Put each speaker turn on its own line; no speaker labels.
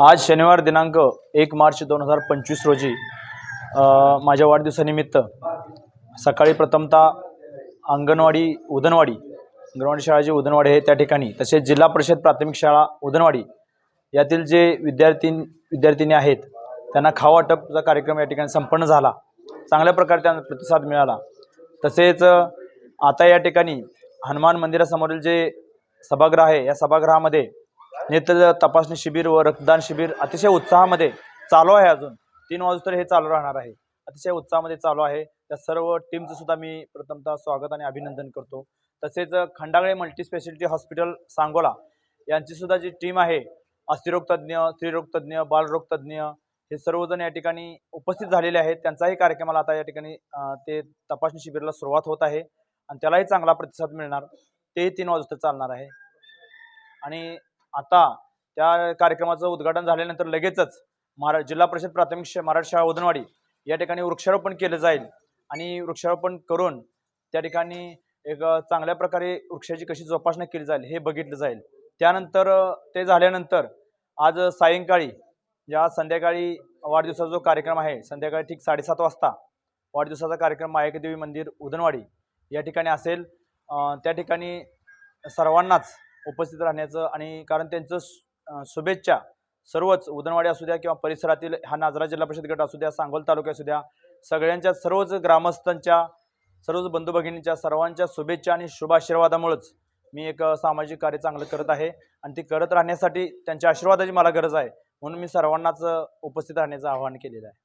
आज शनिवार दिनांक एक मार्च दोन हजार पंचवीस रोजी माझ्या वाढदिवसानिमित्त सकाळी प्रथमतः अंगणवाडी उदनवाडी अंगणवाडी शाळा जी उदनवाडी आहे त्या ठिकाणी तसेच जिल्हा परिषद प्राथमिक शाळा उदनवाडी यातील जे विद्यार्थी विद्यार्थिनी आहेत त्यांना खावाटपचा कार्यक्रम या ठिकाणी संपन्न झाला चांगल्या प्रकारे त्यांना प्रतिसाद मिळाला. तसेच आता या ठिकाणी हनुमान मंदिरासमोरील जे सभागृह आहे या सभागृहामध्ये नेत्र तपासणी शिबिर व रक्तदान शिबिर अतिशय उत्साहामध्ये चालू आहे अजून. तीन वाजता हे चालू राहणार आहे. अतिशय उत्साहामध्ये चालू आहे. त्या सर्व टीमचं सुद्धा मी प्रथमतः स्वागत आणि अभिनंदन करतो. तसेच खंडागळे मल्टीस्पेशालिटी हॉस्पिटल सांगोला यांची सुद्धा जी टीम आहे अस्थिरोग तज्ज्ञ बालरोगतज्ञ हे सर्वजण या ठिकाणी उपस्थित झालेले आहेत. त्यांचाही कार्यक्रमाला आता या ठिकाणी ते तपासणी शिबिराला सुरुवात होत आहे. आणि त्यालाही चांगला प्रतिसाद मिळणार. तेही तीन वाजता चालणार आहे. आणि आता त्या कार्यक्रमाचं उद्घाटन झाल्यानंतर लगेचच महारा जिल्हा परिषद प्राथमिक शा मराठी शाळा उदनवाडी या ठिकाणी वृक्षारोपण केलं जाईल. आणि वृक्षारोपण करून त्या ठिकाणी एक चांगल्या प्रकारे वृक्षाची कशी जोपासना केली जाईल हे बघितलं जाईल. त्यानंतर ते झाल्यानंतर आज सायंकाळी ज्या संध्याकाळी वाढदिवसाचा जो कार्यक्रम आहे संध्याकाळी ठीक साडेसात वाजता वाढदिवसाचा कार्यक्रम मायकदेवी मंदिर उदनवाडी या ठिकाणी असेल. त्या ठिकाणी सर्वांनाच उपस्थित राहण्याचं आणि कारण त्यांचं शुभेच्छा सर्वच उदनवाडी असू द्या किंवा परिसरातील हा नाजरा जिल्हा परिषद गट असू द्या सांगोल तालुका असू द्या सगळ्यांच्या सर्वच ग्रामस्थांच्या सर्वच बंधू भगिनींच्या सर्वांच्या शुभेच्छा आणि शुभाशीर्वादामुळेच मी एक सामाजिक कार्य चांगलं करत आहे आणि ते करत राहण्यासाठी त्यांच्या आशीर्वादाची मला गरज आहे म्हणून मी सर्वांनाच उपस्थित राहण्याचं आवाहन केलेलं आहे.